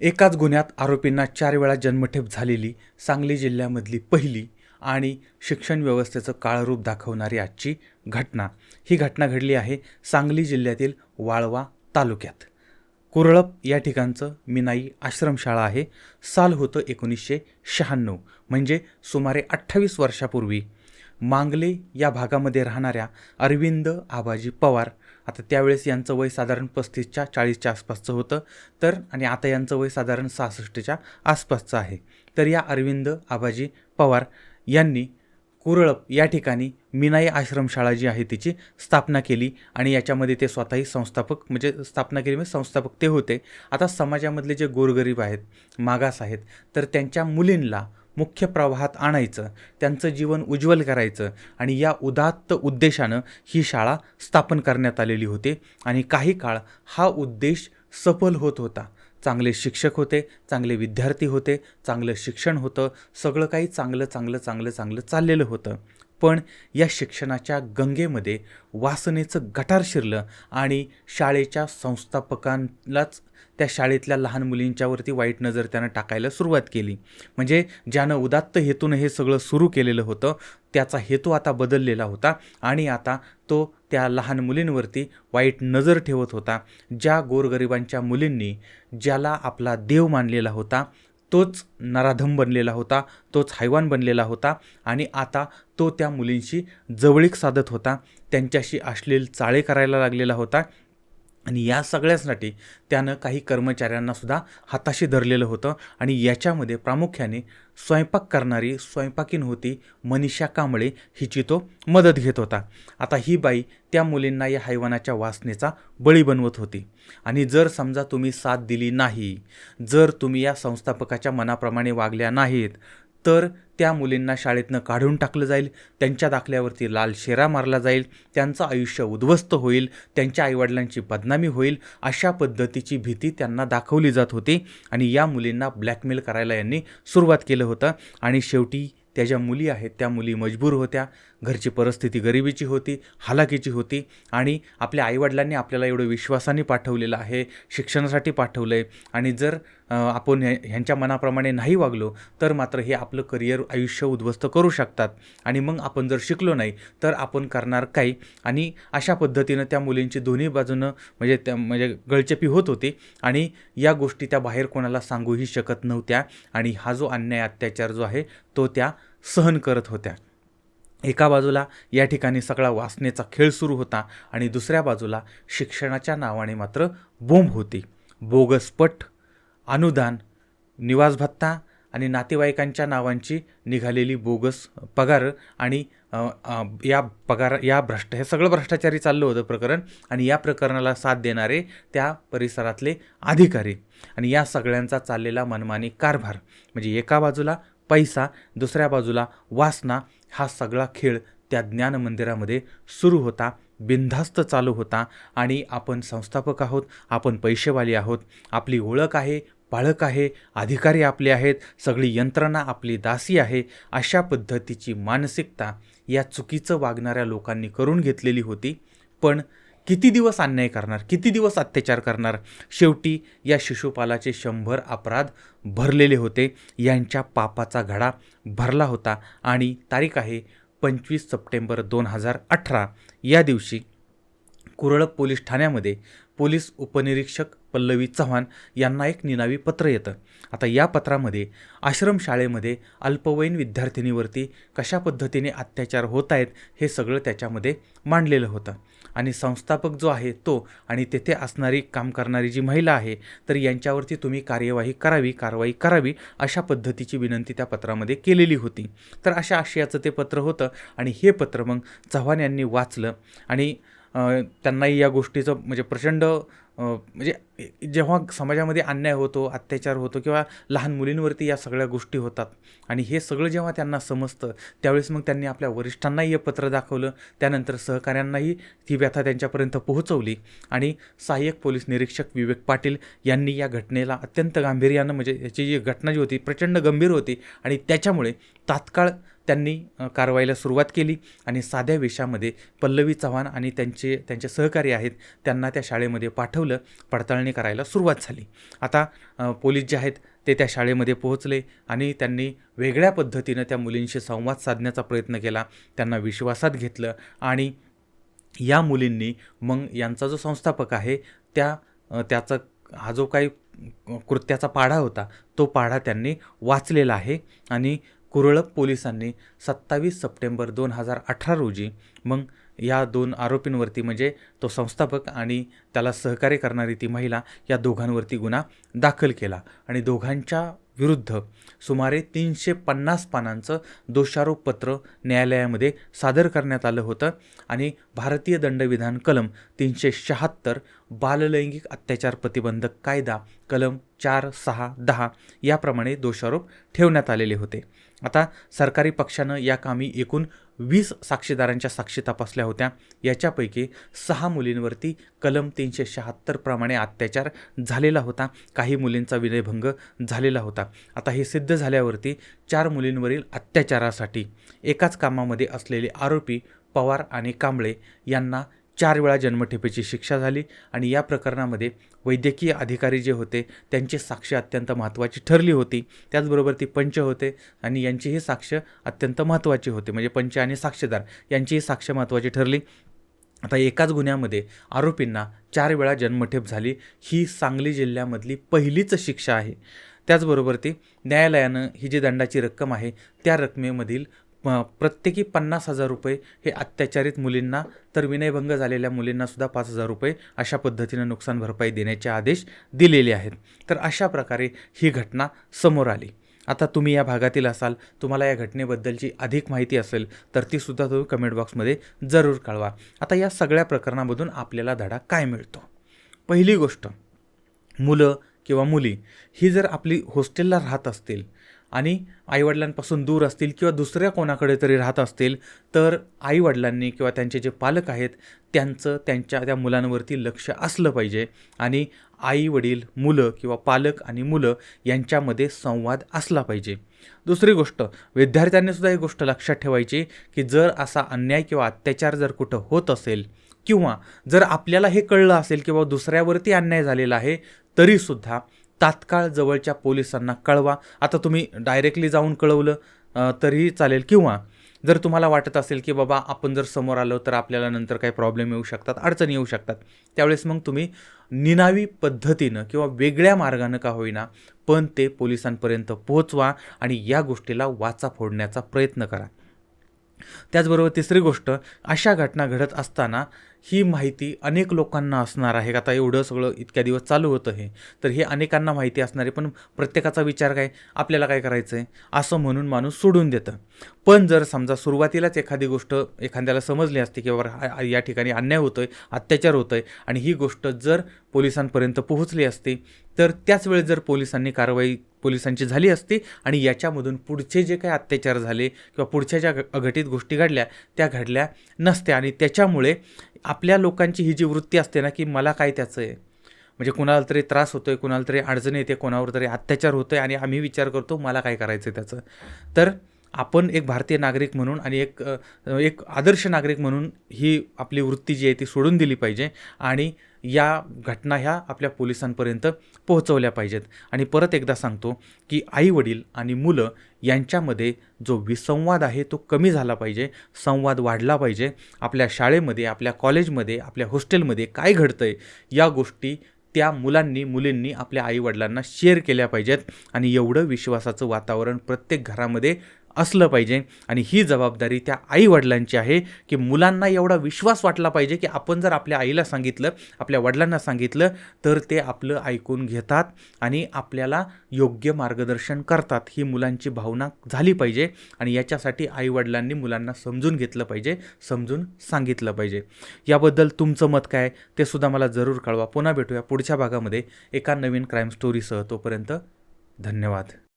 एकाच गुन्ह्यात आरोपींना चार वेळा जन्मठेप झालेली सांगली जिल्ह्यामधली पहिली आणि शिक्षण व्यवस्थेचं काळरूप दाखवणारी आजची घटना. ही घटना घडली आहे सांगली जिल्ह्यातील वाळवा तालुक्यात. कुरळप या ठिकाणचं मिनाई आश्रमशाळा आहे. साल होतं एकोणीसशे शहाण्णव म्हणजे सुमारे अठ्ठावीस वर्षापूर्वी. मांगले या भागामध्ये राहणाऱ्या अरविंद आबाजी पवार आता त्यावेळेस यांचं वय साधारण पस्तीसच्या चाळीसच्या आसपासचं होतं. तर आणि आता यांचं वय साधारण सहासष्टच्या आसपासचं आहे. तर या अरविंद आबाजी पवार यांनी कुरळप या ठिकाणी मिनाई आश्रमशाळा जी आहे तिची स्थापना केली आणि याच्यामध्ये ते स्वतःही संस्थापक म्हणजे स्थापना केली म्हणजे संस्थापक ते होते. आता समाजामधले जे गोरगरीब आहेत मागास आहेत तर त्यांच्या मुलींना मुख्य प्रवाहात आणायचं त्यांचं जीवन उज्ज्वल करायचं आणि या उदात्त उद्देशानं ही शाळा स्थापन करण्यात आलेली होती आणि काही काळ हा उद्देश सफल होत होता. चांगले शिक्षक होते चांगले विद्यार्थी होते चांगलं शिक्षण होतं सगळं काही चांगलं चांगलं चांगलं चांगलं चाललेलं होतं. पण या शिक्षणाच्या गंगेमध्ये वासनेचं गटार शिरलं आणि शाळेच्या संस्थापकांनाच त्या शाळेतल्या लहान मुलींच्यावरती वाईट नजर त्यानं टाकायला सुरुवात केली. म्हणजे ज्यानं उदात्त हेतूनं हे सगळं सुरू केलेलं होतं त्याचा हेतू आता बदललेला होता आणि आता तो त्या लहान मुलींवरती वाईट नजर ठेवत होता. ज्या गोरगरिबांच्या मुलींनी ज्याला आपला देव मानलेला होता तोच नराधम बनलेला होता तोच हैवान बनलेला होता आणि आता तो त्या मुलींशी जवळीक साधत होता. त्यांच्याशी अश्लील चाळे करायला लागलेला होता. आणि या सगळ्यासाठी त्यानं काही कर्मचाऱ्यांनासुद्धा हाताशी धरलेलं होतं आणि याच्यामध्ये प्रामुख्याने स्वयंपाक करणारी स्वयंपाकीन होती मनीषा कांबळे हिची तो मदत घेत होता. आता ही बाई त्या मुलींना या हैवानाच्या वासनेचा बळी बनवत होती. आणि जर समजा तुम्ही साथ दिली नाही जर तुम्ही या संस्थापकाच्या मनाप्रमाणे वागल्या नाहीत तर त्या मुलींना शाळेतनं काढून टाकलं जाईल. त्यांच्या दाखल्यावरती लाल शेरा मारला जाईल. त्यांचं आयुष्य उद्ध्वस्त होईल. त्यांच्या आईवडिलांची बदनामी होईल. अशा पद्धतीची भीती त्यांना दाखवली जात होती आणि या मुलींना ब्लॅकमेल करायला यांनी सुरुवात केलं होतं. आणि शेवटी त्या ज्या मुली आहेत त्या मुली मजबूर होत्या. घरची परिस्थिती गरिबीची होती हालाकीची होती आणि आपल्या आईवडिलांनी आपल्याला एवढं विश्वासाने पाठवलेलं आहे शिक्षणासाठी पाठवलं आहे आणि जर आपण ह्यांच्या मनाप्रमाणे नाही वागलो तर मात्र हे आपलं करिअर आयुष्य उद्ध्वस्त करू शकतात आणि मग आपण जर शिकलो नाही तर आपण करणार काय? आणि अशा पद्धतीनं त्या मुलींची दोन्ही बाजूनं म्हणजे त्या म्हणजे गळचेपी होत होती आणि या गोष्टी त्या बाहेर कोणाला सांगूही शकत नव्हत्या आणि हा जो अन्याय अत्याचार जो आहे तो त्या सहन करत होत्या. एका बाजूला या ठिकाणी सगळा वासनेचा खेळ सुरू होता आणि दुसऱ्या बाजूला शिक्षणाच्या नावाने मात्र बोंब होती. बोगसपट अनुदान निवास भत्ता आणि नातेवाईकांच्या नावांची निघालेली बोगस पगार आणि या पगार या भ्रष्ट हे सगळं भ्रष्टाचारी चाललं होतं प्रकरण आणि या प्रकरणाला साथ देणारे त्या परिसरातले अधिकारी. आणि या सगळ्यांचा चाललेला मनमानी कारभार म्हणजे एका बाजूला पैसा दुसऱ्या बाजूला वासना हा सगळा खेळ त्या ज्ञान मंदिरामध्ये सुरू होता बिनधास्त चालू होता आणि आपण संस्थापक आहोत आपण पैसेवाली आहोत आपली ओळख आहे पाळक आहे अधिकारी आपले आहेत सगळी यंत्रणा आपली दासी आहे अशा पद्धतीची मानसिकता या चुकीचं वागणाऱ्या लोकांनी करून घेतलेली होती. पण किती दिवस अन्याय करणार? किती दिवस अत्याचार करणार? शेवटी या शिशुपालाचे शंभर अपराध भरलेले होते. यांच्या पापाचा घडा भरला होता. आणि तारीख आहे पंचवीस सप्टेंबर दोन हजार अठरा. या दिवशी कुरळप पोलीस ठाण्यामध्ये पोलीस उपनिरीक्षक पल्लवी चव्हाण यांना एक निनावी पत्र येतं. आता या पत्रामध्ये आश्रमशाळेमध्ये अल्पवयीन विद्यार्थिनीवरती कशा पद्धतीने अत्याचार होत आहेत हे सगळं त्याच्यामध्ये मांडलेलं होतं. आणि संस्थापक जो आहे तो आणि तेथे असणारी काम करणारी जी महिला आहे तर यांच्यावरती तुम्ही कार्यवाही करावी कारवाई करावी अशा पद्धतीची विनंती त्या पत्रामध्ये केलेली होती. तर अशा आशयाचं ते पत्र होतं आणि हे पत्र मग चव्हाण यांनी वाचलं आणि त्यांनाही या गोष्टीचं म्हणजे प्रचंड म्हणजे जेव्हा समाजामध्ये अन्याय होतो अत्याचार होतो किंवा लहान मुलींवरती या सगळ्या गोष्टी होतात आणि हे सगळं जेव्हा त्यांना समजतं त्यावेळेस मग त्यांनी आपल्या वरिष्ठांनाही हे पत्र दाखवलं त्यानंतर सहकाऱ्यांनाही ती व्यथा त्यांच्यापर्यंत पोहोचवली आणि सहाय्यक पोलीस निरीक्षक विवेक पाटील यांनी या घटनेला अत्यंत गांभीर्यानं म्हणजे याची जी घटना जी होती प्रचंड गंभीर होती आणि त्याच्यामुळे तात्काळ त्यांनी कारवाईला सुरुवात केली आणि साध्या वेशामध्ये पल्लवी चव्हाण आणि त्यांचे त्यांचे सहकारी आहेत त्यांना त्या शाळेमध्ये पाठवलं पडताळणी करायला सुरुवात झाली. आता पोलीस जे आहेत ते त्या शाळेमध्ये पोहोचले आणि त्यांनी वेगळ्या पद्धतीनं त्या मुलींशी संवाद साधण्याचा प्रयत्न केला त्यांना विश्वासात घेतलं आणि या मुलींनी मग यांचा जो संस्थापक आहे त्या त्याचा हा जो काही कृत्याचा पाढा होता तो पाढा त्यांनी वाचलेला आहे आणि कुरळप पोलिसांनी सत्तावीस सप्टेंबर दोन हजार अठरा रोजी मग या दोन आरोपींवरती म्हणजे तो संस्थापक आणि त्याला सहकार्य करणारी ती महिला या दोघांवरती गुन्हा दाखल केला. आणि दोघांच्या विरुद्ध सुमारे तीनशे पन्नास पानांचं दोषारोपपत्र न्यायालयामध्ये सादर करण्यात आलं होतं आणि भारतीय दंडविधान कलम तीनशे शहात्तर बाललैंगिक अत्याचार प्रतिबंधक कायदा कलम चार सहा दहा याप्रमाणे दोषारोप ठेवण्यात आलेले होते. आता सरकारी पक्षानं या कामी एकूण वीस साक्षीदारांच्या साक्षी तपासल्या होत्या. याच्यापैकी सहा मुलींवरती कलम तीनशे शहात्तरप्रमाणे अत्याचार झालेला होता. काही मुलींचा विनयभंग झालेला होता. आता हे सिद्ध झाल्यावरती चार मुलींवरील अत्याचारासाठी एकाच कामामध्ये असलेले आरोपी पवार आणि कांबळे यांना चार वेळा जन्मठेपेची शिक्षा झाली आणि या प्रकरणामध्ये वैद्यकीय अधिकारी जे होते त्यांची साक्ष अत्यंत महत्त्वाची ठरली होती. त्याचबरोबर ती पंच होते आणि यांचीही साक्ष अत्यंत महत्त्वाची होती. म्हणजे पंच आणि साक्षीदार यांचीही साक्ष महत्त्वाची ठरली. आता एकाच गुन्ह्यामध्ये आरोपींना चार वेळा जन्मठेप झाली. ही सांगली जिल्ह्यामधली पहिलीच शिक्षा आहे. त्याचबरोबर ती न्यायालयानं ही जी दंडाची रक्कम आहे त्या रकमेमधील प्रत्येकी पन्नास हजार रुपये हे अत्याचारित मुलींना तर विनयभंग झालेल्या मुलींनासुद्धा पाच हजार रुपये अशा पद्धतीनं नुकसान भरपाई देण्याचे आदेश दिलेले आहेत. तर अशा प्रकारे ही घटना समोर आली. आता तुम्ही या भागातील असाल तुम्हाला या घटनेबद्दलची अधिक माहिती असेल तर ती सुद्धा तुम्ही कमेंट बॉक्समध्ये जरूर कळवा. आता या सगळ्या प्रकरणामधून आपल्याला धडा काय मिळतो? पहिली गोष्ट मुलं किंवा मुली ही जर आपली हॉस्टेलला राहत असतील आणि आईवडिलांपासून दूर असतील किंवा दुसऱ्या कोणाकडे तरी राहत असतील तर आईवडिलांनी किंवा त्यांचे जे पालक आहेत त्यांचं त्यांच्या त्या मुलांवरती लक्ष असलं पाहिजे. आणि आई वडील मुलं किंवा पालक आणि मुलं यांच्यामध्ये संवाद असला पाहिजे. दुसरी गोष्ट विद्यार्थ्यांनीसुद्धा ही गोष्ट लक्षात ठेवायची की जर असा अन्याय किंवा अत्याचार जर कुठं होत असेल किंवा जर आपल्याला हे कळलं असेल किंवा दुसऱ्यावरती अन्याय झालेला आहे तरीसुद्धा तात्काळ जवळच्या पोलिसांना कळवा. आता तुम्ही डायरेक्टली जाऊन कळवलं तरीही चालेल. किंवा जर तुम्हाला वाटत असेल की बाबा आपण जर समोर आलो तर आपल्याला नंतर काही प्रॉब्लेम येऊ शकतात अडचणी येऊ शकतात. त्यावेळेस मग तुम्ही निनावी पद्धतीनं किंवा वेगळ्या मार्गानं का होईना पण ते पोलिसांपर्यंत पोहोचवा आणि या गोष्टीला वाचा फोडण्याचा प्रयत्न करा. त्याचबरोबर तिसरी गोष्ट अशा घटना घडत असताना ही माहिती अनेक लोकांना असणार आहे. आता एवढं सगळं इतक्या दिवस चालू होतं हे. तर हे अनेकांना माहिती असणार आहे पण प्रत्येकाचा विचार काय? आपल्याला काय करायचं आहे असं म्हणून माणूस सोडून देतं. पण जर समजा सुरुवातीलाच एखादी गोष्ट एखाद्याला समजली असते की बाबा या ठिकाणी अन्याय होतोय अत्याचार होतोय आणि ही गोष्ट जर पोलिसांपर्यंत पोहोचली असती तर त्याच वेळेस जर पोलिसांनी कारवाई पोलिसांची झाली असती आणि याच्यामधून पुढचे जे काही अत्याचार झाले किंवा पुढच्या ज्या अघटित गोष्टी घडल्या त्या घडल्या नसत्या. आणि त्याच्यामुळे आपल्या लोकांची ही जी वृत्ती असते ना की मला काय त्याचं आहे? म्हणजे कुणाला तरी त्रास होतो आहे कुणाला तरी अडचण येते कोणावर तरी अत्याचार होतो आहे आणि आम्ही विचार करतो मला काय करायचं आहे त्याचं? तर आपण एक भारतीय नागरिक म्हणून आणि एक एक आदर्श नागरिक म्हणून ही आपली वृत्ती जी आहे ती सोडून दिली पाहिजे आणि या घटना ह्या आपल्या पोलिसांपर्यंत पोहोचवल्या पाहिजेत. आणि परत एकदा सांगतो की आई वडील आणि मुलं यांच्यामध्ये जो विसंवाद आहे तो कमी झाला पाहिजे संवाद वाढला पाहिजे. आपल्या शाळेमध्ये आपल्या कॉलेजमध्ये आपल्या हॉस्टेलमध्ये काय घडतं आहे या गोष्टी त्या मुलांनी मुलींनी आपल्या आईवडिलांना शेअर केल्या पाहिजेत. आणि एवढं विश्वासाचं वातावरण प्रत्येक घरामध्ये असलं पाहिजे. आणि ही जबाबदारी त्या आईवडिलांची आहे की मुलांना एवढा विश्वास वाटला पाहिजे की आपण जर आपल्या आईला सांगितलं आपल्या वडिलांना सांगितलं तर ते आपलं ऐकून घेतात आणि आपल्याला योग्य मार्गदर्शन करतात. ही मुलांची भावना झाली पाहिजे आणि याच्यासाठी आईवडिलांनी मुलांना समजून घेतलं पाहिजे समजून सांगितलं पाहिजे. याबद्दल तुमचं मत काय ते सुद्धा मला जरूर कळवा. पुन्हा भेटूया पुढच्या भागामध्ये. एका नवीन क्राईम स्टोरीसह तोपर्यंत धन्यवाद.